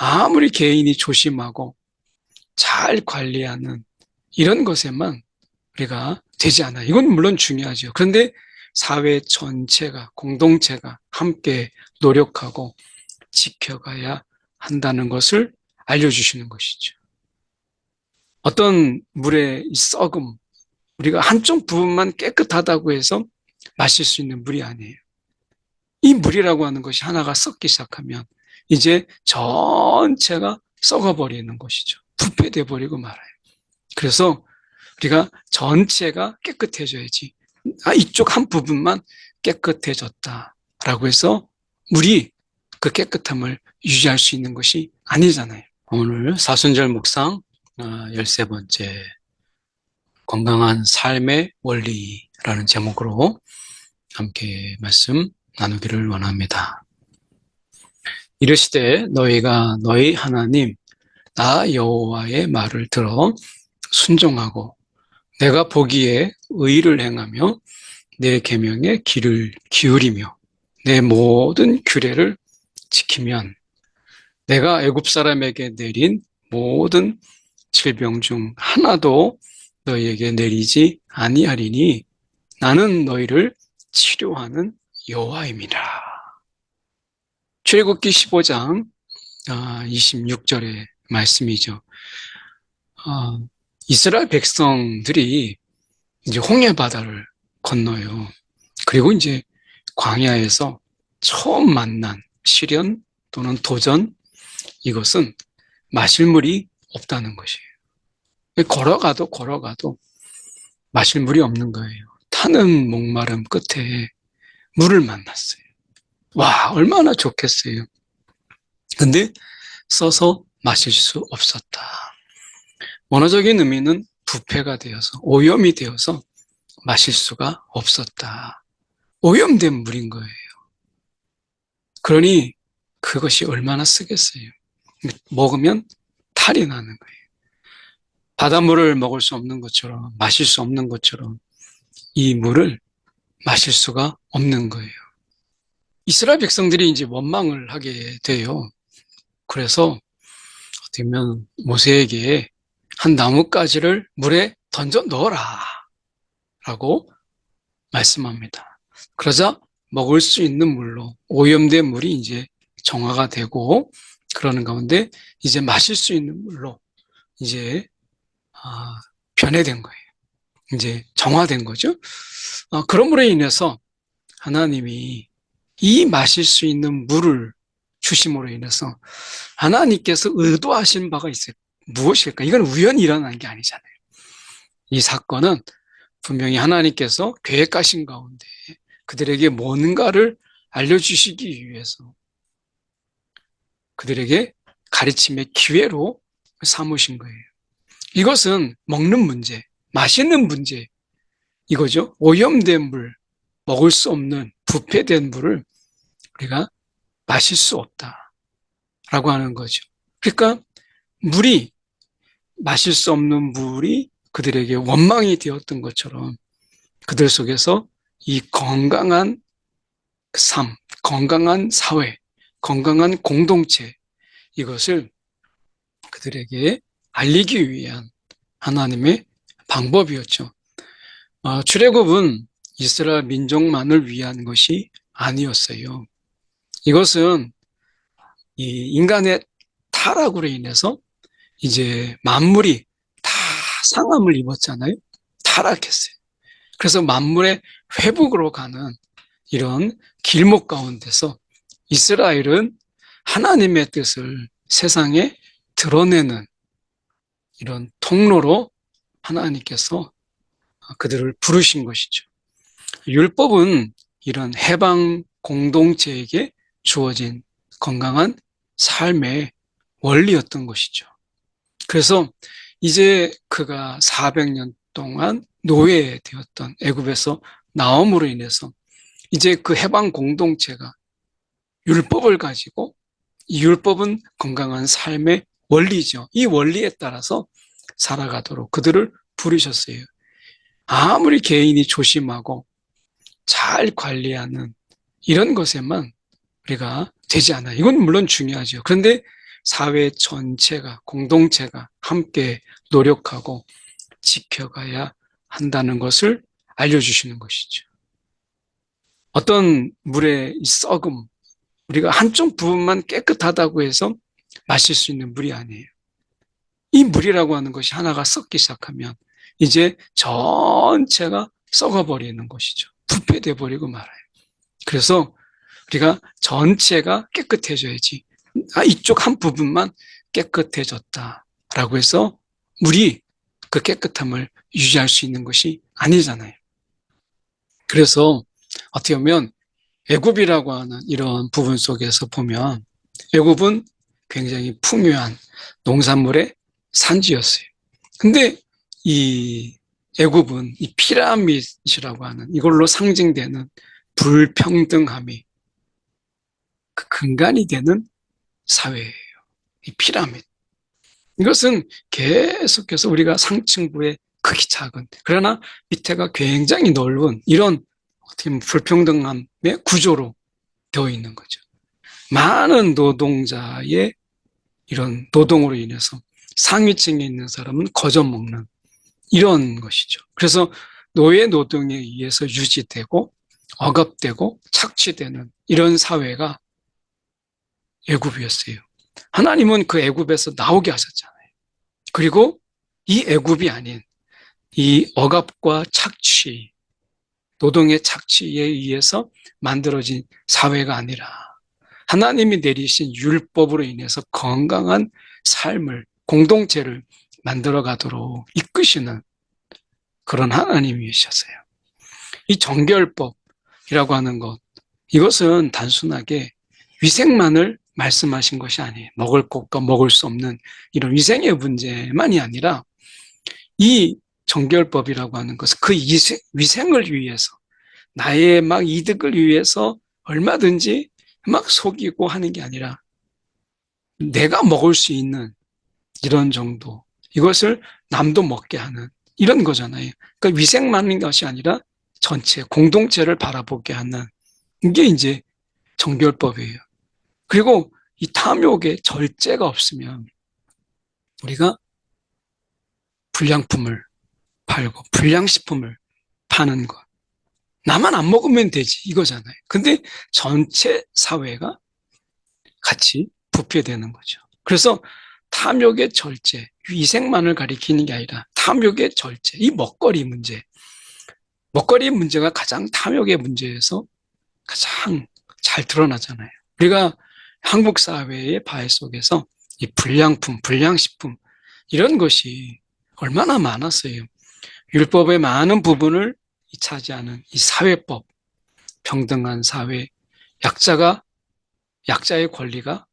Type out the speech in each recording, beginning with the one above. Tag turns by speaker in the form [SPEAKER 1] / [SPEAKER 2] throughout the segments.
[SPEAKER 1] 아무리 개인이 조심하고 잘 관리하는 이런 것에만 우리가 되지 않아. 이건 물론 중요하죠. 그런데 사회 전체가, 공동체가 함께 노력하고 지켜가야 한다는 것을 알려주시는 것이죠. 어떤 물의 썩음, 우리가 한쪽 부분만 깨끗하다고 해서 마실 수 있는 물이 아니에요. 이 물이라고 하는 것이 하나가 썩기 시작하면 이제 전체가 썩어버리는 것이죠. 부패돼 버리고 말아요. 그래서 우리가 전체가 깨끗해져야지. 아, 이쪽 한 부분만 깨끗해졌다라고 해서 물이 그 깨끗함을 유지할 수 있는 것이 아니잖아요. 오늘 사순절 묵상 아, 열세 번째 건강한 삶의 원리라는 제목으로 함께 말씀 나누기를 원합니다. 이르시되 너희가 너희 하나님 나 여호와의 말을 들어 순종하고 내가 보기에 의를 행하며 내 계명에 귀를 기울이며 내 모든 규례를 지키면 내가 애굽 사람에게 내린 모든 질병 중 하나도 너희에게 내리지 아니하리니 나는 너희를 치료하는 여호와입니다. 출애굽기 15장 26절의 아, 말씀이죠. 아, 이스라엘 백성들이 이제 홍해 바다를 건너요. 그리고 이제 광야에서 처음 만난 시련 또는 도전 이것은 마실 물이 없다는 것이에요. 걸어가도 걸어가도 마실 물이 없는 거예요. 타는 목마름 끝에 물을 만났어요. 와, 얼마나 좋겠어요. 근데 써서 마실 수 없었다. 원어적인 의미는 부패가 되어서, 오염이 되어서 마실 수가 없었다. 오염된 물인 거예요. 그러니 그것이 얼마나 쓰겠어요. 먹으면 탈이 나는 거예요. 바닷물을 먹을 수 없는 것처럼, 마실 수 없는 것처럼 이 물을 마실 수가 없는 거예요. 이스라엘 백성들이 이제 원망을 하게 돼요. 그래서 어떻게 보면 모세에게 한 나뭇가지를 물에 던져 넣어라. 라고 말씀합니다. 그러자 먹을 수 있는 물로 오염된 물이 이제 정화가 되고 그러는 가운데 이제 마실 수 있는 물로 이제 아, 변해된 거예요. 이제 정화된 거죠. 아, 그럼으로 인해서 하나님이 이 마실 수 있는 물을 주심으로 인해서 하나님께서 의도하신 바가 있어요. 무엇일까? 이건 우연히 일어난 게 아니잖아요. 이 사건은 분명히 하나님께서 계획하신 가운데 그들에게 뭔가를 알려주시기 위해서 그들에게 가르침의 기회로 삼으신 거예요. 이것은 먹는 문제, 마시는 문제, 이거죠. 오염된 물, 먹을 수 없는 부패된 물을 우리가 마실 수 없다. 라고 하는 거죠. 그러니까 물이 마실 수 없는 물이 그들에게 원망이 되었던 것처럼 그들 속에서 이 건강한 삶, 건강한 사회, 건강한 공동체 이것을 그들에게 알리기 위한 하나님의 방법이었죠. 어, 출애굽은 이스라엘 민족만을 위한 것이 아니었어요. 이것은 이 인간의 타락으로 인해서 이제 만물이 다 상함을 입었잖아요. 타락했어요. 그래서 만물의 회복으로 가는 이런 길목 가운데서 이스라엘은 하나님의 뜻을 세상에 드러내는 이런 통로로 하나님께서 그들을 부르신 것이죠. 율법은 이런 해방 공동체에게 주어진 건강한 삶의 원리였던 것이죠. 그래서 이제 그가 400년 동안 노예되었던 애굽에서 나옴으로 인해서 이제 그 해방 공동체가 율법을 가지고 이 율법은 건강한 삶의 원리죠. 이 원리에 따라서 살아가도록 그들을 부르셨어요. 아무리 개인이 조심하고 잘 관리하는 이런 것에만 우리가 되지 않아. 이건 물론 중요하죠. 그런데 사회 전체가, 공동체가 함께 노력하고 지켜가야 한다는 것을 알려주시는 것이죠. 어떤 물의 썩음, 우리가 한쪽 부분만 깨끗하다고 해서 마실 수 있는 물이 아니에요. 이 물이라고 하는 것이 하나가 썩기 시작하면 이제 전체가 썩어버리는 것이죠. 부패돼 버리고 말아요. 그래서 우리가 전체가 깨끗해져야지. 아, 이쪽 한 부분만 깨끗해졌다라고 해서 물이 그 깨끗함을 유지할 수 있는 것이 아니잖아요. 그래서 어떻게 보면 애굽이라고 하는 이런 부분 속에서 보면 애굽은 굉장히 풍요한 농산물의 산지였어요. 근데 이 애굽은 이 피라밋이라고 하는 이걸로 상징되는 불평등함이 그 근간이 되는 사회예요. 이 피라밋. 이것은 계속해서 우리가 상층부의 크기 작은 그러나 밑에가 굉장히 넓은 이런 어떻게 보면 불평등함의 구조로 되어 있는 거죠. 많은 노동자의 이런 노동으로 인해서 상위층에 있는 사람은 거저 먹는 이런 것이죠. 그래서 노예 노동에 의해서 유지되고 억압되고 착취되는 이런 사회가 애굽이었어요. 하나님은 그 애굽에서 나오게 하셨잖아요. 그리고 이 애굽이 아닌 이 억압과 착취, 노동의 착취에 의해서 만들어진 사회가 아니라 하나님이 내리신 율법으로 인해서 건강한 삶을, 공동체를 만들어 가도록 이끄시는 그런 하나님이셨어요. 이 정결법이라고 하는 것, 이것은 단순하게 위생만을 말씀하신 것이 아니에요. 먹을 것과 먹을 수 없는 이런 위생의 문제만이 아니라 이 정결법이라고 하는 것은 그 위생 을 위해서 나의 막 이득을 위해서 얼마든지 막 속이고 하는 게 아니라 내가 먹을 수 있는 이런 정도 이것을 남도 먹게 하는 이런 거잖아요. 그러니까 위생만인 것이 아니라 전체 공동체를 바라보게 하는 이게 이제 정결법이에요. 그리고 이 탐욕의 절제가 없으면 우리가 불량품을 팔고 불량식품을 파는 것. 나만 안 먹으면 되지 이거잖아요. 근데 전체 사회가 같이 부패되는 거죠. 그래서 탐욕의 절제, 위생만을 가리키는 게 아니라 탐욕의 절제, 이 먹거리 문제. 먹거리 문제가 가장 탐욕의 문제에서 가장 잘 드러나잖아요. 우리가 한국 사회의 바해 속에서 이 불량품, 불량식품 이런 것이 얼마나 많았어요. 율법의 많은 부분을 차지하는 이 사회법, 평등한 사회, 약자가 약자의 권리가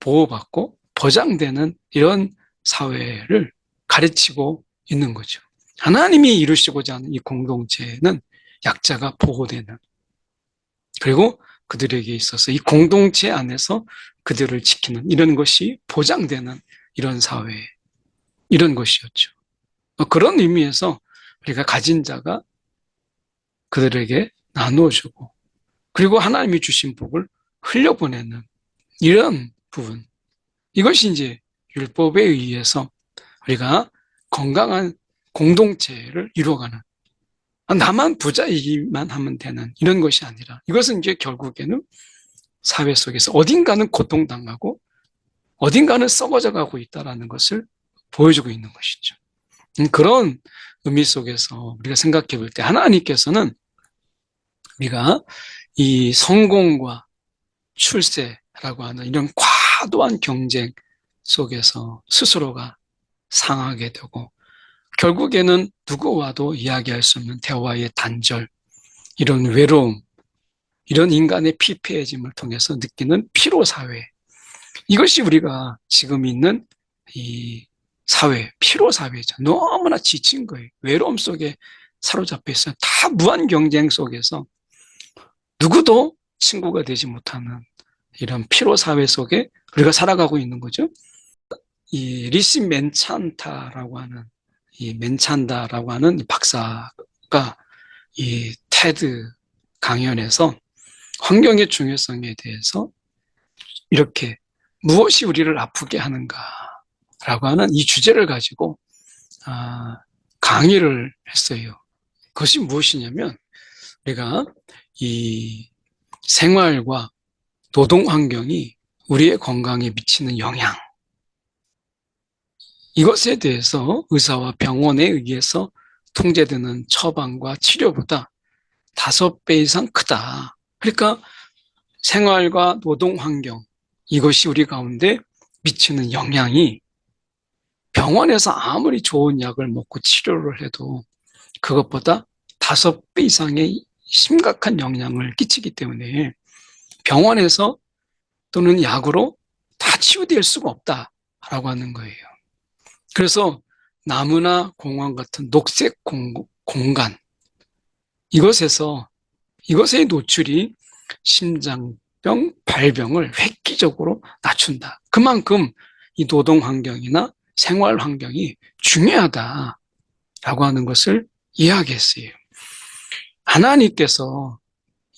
[SPEAKER 1] 보호받고 보장되는 이런 사회를 가르치고 있는 거죠. 하나님이 이루시고자 하는 이 공동체는 약자가 보호되는 그리고 그들에게 있어서 이 공동체 안에서 그들을 지키는 이런 것이 보장되는 이런 사회, 이런 것이었죠. 그런 의미에서 우리가 가진 자가 그들에게 나누어주고, 그리고 하나님이 주신 복을 흘려보내는 이런 부분. 이것이 이제 율법에 의해서 우리가 건강한 공동체를 이루어가는 아, 나만 부자이기만 하면 되는 이런 것이 아니라 이것은 이제 결국에는 사회 속에서 어딘가는 고통당하고 어딘가는 썩어져 가고 있다는 것을 보여주고 있는 것이죠. 음, 그런 의미 속에서 우리가 생각해 볼 때 하나님께서는 우리가 이 성공과 출세라고 하는 이런 과도한 경쟁 속에서 스스로가 상하게 되고 결국에는 누구와도 이야기할 수 없는 대화의 단절, 이런 외로움, 이런 인간의 피폐해짐을 통해서 느끼는 피로 사회. 이것이 우리가 지금 있는 이 사회, 피로 사회죠. 너무나 지친 거예요. 외로움 속에 사로잡혀 있어요. 다 무한 경쟁 속에서 누구도 친구가 되지 못하는 이런 피로 사회 속에 우리가 살아가고 있는 거죠. 이 리시 멘찬타라고 하는 이 멘찬다라고 하는 박사가 이 테드 강연에서 환경의 중요성에 대해서 이렇게 무엇이 우리를 아프게 하는가라고 하는 이 주제를 가지고 아, 강의를 했어요. 그것이 무엇이냐면 우리가 이 생활과 노동 환경이 우리의 건강에 미치는 영향 이것에 대해서 의사와 병원에 의해서 통제되는 처방과 치료보다 다섯 배 이상 크다. 그러니까 생활과 노동 환경 이것이 우리 가운데 미치는 영향이 병원에서 아무리 좋은 약을 먹고 치료를 해도 그것보다 다섯 배 이상의 심각한 영향을 끼치기 때문에 병원에서 또는 약으로 다 치유될 수가 없다라고 하는 거예요. 그래서 나무나 공원 같은 녹색 공, 공간 이것에서 이것의 노출이 심장병, 발병을 획기적으로 낮춘다. 그만큼 이 노동 환경이나 생활 환경이 중요하다라고 하는 것을 이야기했어요. 하나님께서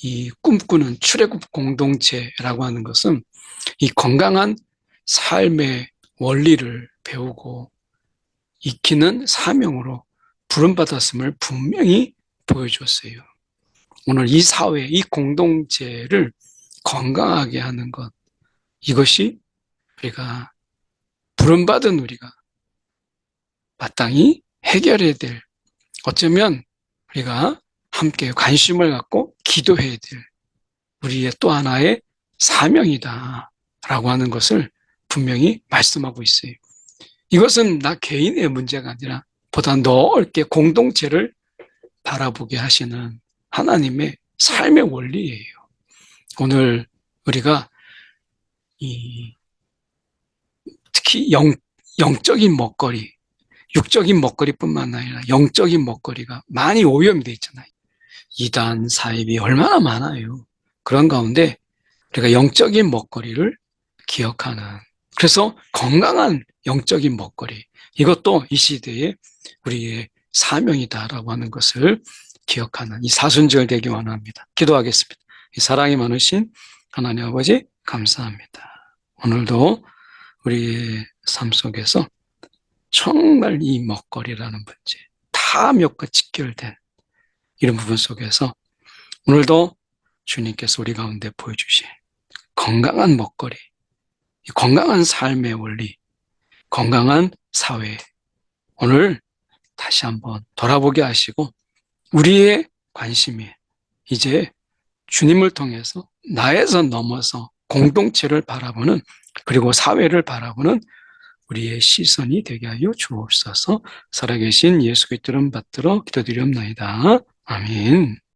[SPEAKER 1] 이 꿈꾸는 출애굽 공동체라고 하는 것은 이 건강한 삶의 원리를 배우고 익히는 사명으로 부름받았음을 분명히 보여줬어요. 오늘 이 사회, 이 공동체를 건강하게 하는 것, 이것이 우리가 부름받은 우리가 마땅히 해결해야 될, 어쩌면 우리가 함께 관심을 갖고 기도해야 될 우리의 또 하나의 사명이다. 라고 하는 것을 분명히 말씀하고 있어요. 이것은 나 개인의 문제가 아니라 보다 넓게 공동체를 바라보게 하시는 하나님의 삶의 원리예요. 오늘 우리가 이 특히 영, 영적인 먹거리, 육적인 먹거리뿐만 아니라 영적인 먹거리가 많이 오염이 돼 있잖아요. 이단, 사입이 얼마나 많아요. 그런 가운데 우리가 영적인 먹거리를 기억하는 그래서 건강한 영적인 먹거리 이것도 이 시대에 우리의 사명이다라고 하는 것을 기억하는 이 사순절 되기 원합니다. 기도하겠습니다. 이 사랑이 많으신 하나님 아버지 감사합니다. 오늘도 우리의 삶 속에서 정말 이 먹거리라는 문제, 탐욕과 직결된 이런 부분 속에서 오늘도 주님께서 우리 가운데 보여주신 건강한 먹거리, 건강한 삶의 원리, 건강한 사회, 오늘 다시 한번 돌아보게 하시고 우리의 관심이 이제 주님을 통해서 나에서 넘어서 공동체를 바라보는 그리고 사회를 바라보는 우리의 시선이 되게 하여 주옵소서 살아계신 예수 그리스도를 받들어 기도드리옵나이다. 아멘.